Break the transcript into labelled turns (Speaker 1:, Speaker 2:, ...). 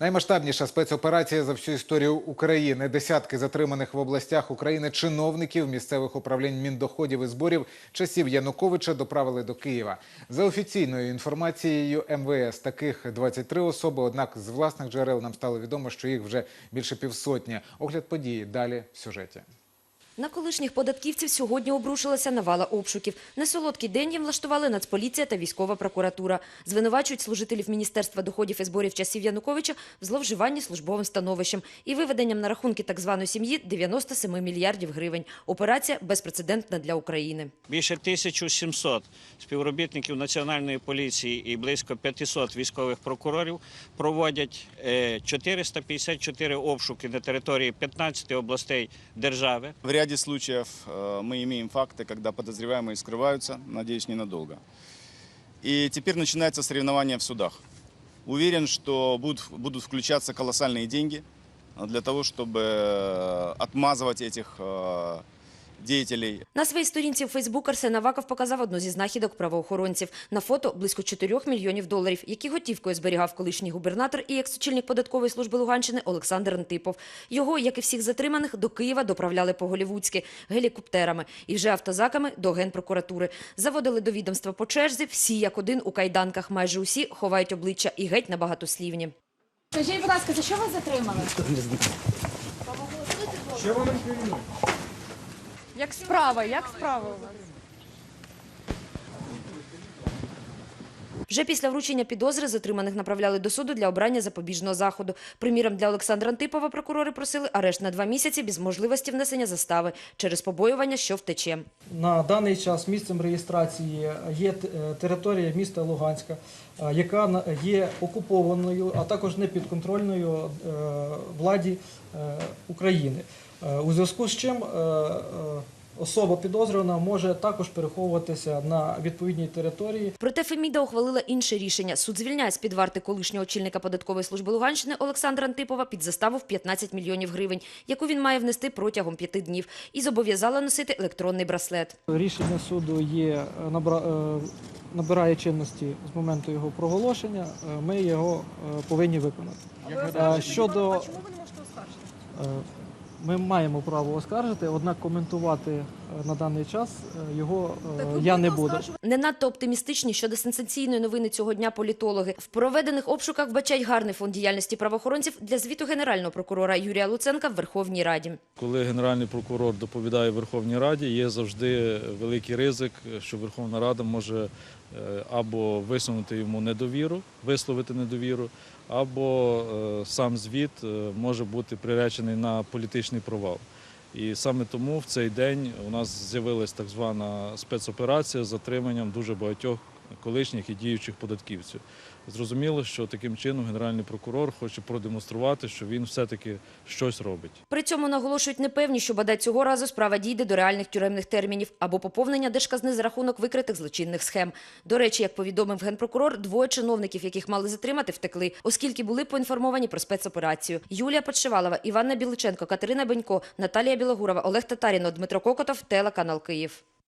Speaker 1: Наймасштабніша спецоперація за всю історію України. Десятки затриманих в областях України чиновників місцевих управлінь міндоходів і зборів часів Януковича доправили до Києва. За офіційною інформацією МВС, таких 23 особи. Однак з власних джерел нам стало відомо, що їх вже більше півсотні. Огляд події далі в сюжеті.
Speaker 2: На колишніх податківців сьогодні обрушилася навала обшуків. Несолодкий день їм влаштували Нацполіція та військова прокуратура. Звинувачують служителів Міністерства доходів і зборів часів Януковича в зловживанні службовим становищем і виведенням на рахунки так званої сім'ї 97 мільярдів гривень. Операція безпрецедентна для України.
Speaker 3: Більше 1700 співробітників Національної поліції і близько 500 військових прокурорів проводять е, 454 обшуки на території 15 областей держави.
Speaker 4: В ряде случаев э, мы имеем факты, когда подозреваемые скрываются, надеюсь, ненадолго. И теперь начинается соревнование в судах. Уверен, что будут, будут включаться колоссальные деньги э, для того, чтобы э, отмазывать этих деятелей.
Speaker 2: На своїй сторінці у Фейсбук Арсен Аваков показав одну зі знахідок правоохоронців. На фото близько 4 мільйонів доларів, які готівкою зберігав колишній губернатор і екс-очільник податкової служби Луганщини Олександр Антипов. Його, як і всіх затриманих, до Києва доправляли по-голівудськи гелікоптерами і вже автозаками до генпрокуратури. Заводили до відомства по черзі, всі як один у кайданках. Майже усі ховають обличчя і геть набагатослівні.
Speaker 5: Скажіть, будь ласка, за що вас затримали? Як справа? Як справа у вас?
Speaker 2: Вже після вручення підозри затриманих направляли до суду для обрання запобіжного заходу. Приміром, для Олександра Антипова прокурори просили арешт на два місяці без можливості внесення застави через побоювання, що втече.
Speaker 6: На даний час місцем реєстрації є е, територія міста Луганська, е, яка на- є окупованою, а також непідконтрольною е, владі України. Е, У зв'язку з чим е, е, особа підозрювана може також переховуватися на відповідній території
Speaker 2: Проте Феміда ухвалила інше рішення. Суд звільняє з-під варти колишнього очільника податкової служби Луганщини Олександра Антипова під заставу в 15 мільйонів гривень, яку він має внести протягом п'яти днів, і зобов'язала носити електронний браслет.
Speaker 6: Рішення суду є набирає чинності з моменту його проголошення. Ми його повинні виконати. Щодо
Speaker 5: Чому ви не можете оскаржити?
Speaker 6: Ми маємо право оскаржити, однак коментувати на даний час е, його е, я не буду.
Speaker 2: Не надто оптимістичні щодо сенсаційної новини цього дня політологи. В проведених обшуках вбачають гарний фонд діяльності правоохоронців для звіту генерального прокурора Юрія Луценка в Верховній Раді.
Speaker 7: Коли генеральний прокурор доповідає Верховній Раді, є завжди великий ризик, що Верховна Рада може е, або висунути йому недовіру, висловити недовіру, або сам звіт може бути приречений на політичний провал. І саме тому в цей день у нас з'явилась так звана спецоперація з затриманням дуже багатьох колишніх і діючих податківців. Зрозуміло, що таким чином генеральний прокурор хоче продемонструвати, що він все-таки щось робить.
Speaker 2: При цьому наголошують непевні, що бодай цього разу справа дійде до реальних тюремних термінів або поповнення держказни за рахунок викритих злочинних схем. До речі, як повідомив генпрокурор, двоє чиновників, яких мали затримати, втекли, оскільки були поінформовані про спецоперацію. Юлія Подшивалова, Іванна Біличенко, Катерина Бенько, Наталія Білогурова, Олег Татарінов, Дмитро Кокотов, телеканал Київ.